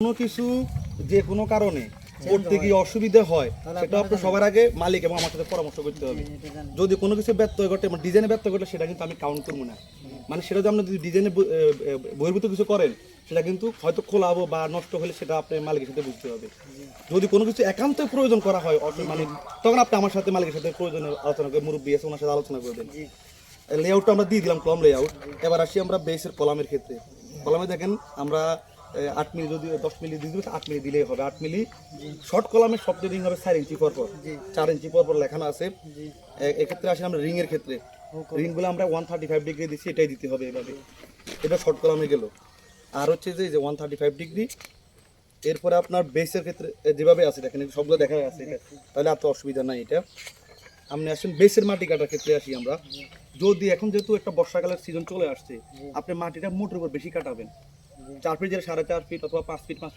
কোনো কিছু যে কোনো কারণে করতে গিয়ে অসুবিধা হয় সেটা আপনার সবার আগে মালিক এবং আমার সাথে পরামর্শ করতে হবে। যদি কোনো কিছু ব্যত্যয় ঘটে মানে ডিজাইনে ব্যত্যয় ঘটে সেটা কিন্তু আমি কাউন্ট করব না। মানে সেটা যদি আপনি যদি ডিজাইনে বহির্ভূত কিছু করেন সেটা কিন্তু হয়তো খোলাবো বা নষ্ট হলে সেটা আপনার মালিকের সাথে বুঝতে হবে। যদি কোনো কিছু একান্ত প্রয়োজন করা হয় মানে তখন আপনি আমার সাথে মালিকের সাথে প্রয়োজনে আলোচনা করে মুরব্বী আছে ওনার সাথে আলোচনা করবেন লেআউটটা আমরা দিয়ে দিলাম কলম লেআউট এবার আসি আমরা বেসের কলামের ক্ষেত্রে। কলামে দেখেন আমরা আট মিলি যদি দশ মিলি দিয়ে দিবো আট মিলি দিলেই হবে। আট মিলি শর্ট কলামের সব রিং হবে চার ইঞ্চি পর পর। চার ইঞ্চি পর পর লেখানো আছে। এক্ষেত্রে আসি আমরা রিং এর ক্ষেত্রে রিংগুলো আমরা ওয়ান থার্টি ফাইভ ডিগ্রি দিচ্ছি এটাই দিতে হবে এভাবে এটা শর্ট কলামে গেল। আর হচ্ছে যে ওয়ান থার্টি ফাইভ ডিগ্রি এরপরে আপনার বেসের ক্ষেত্রে যেভাবে আছে দেখেন সবগুলো দেখা আছে এটা। তাহলে আর তো অসুবিধা নাই এটা। আপনি আসেন বেসের মাটি কাটার ক্ষেত্রে আসি আমরা। যদি এখন যেহেতু একটা বর্ষাকালের সিজন চলে আসছে আপনি মাটিটা মোটের উপর বেশি কাটাবেন। চার ফিট যেটা সাড়ে চার ফিট অথবা পাঁচ ফিট পাঁচ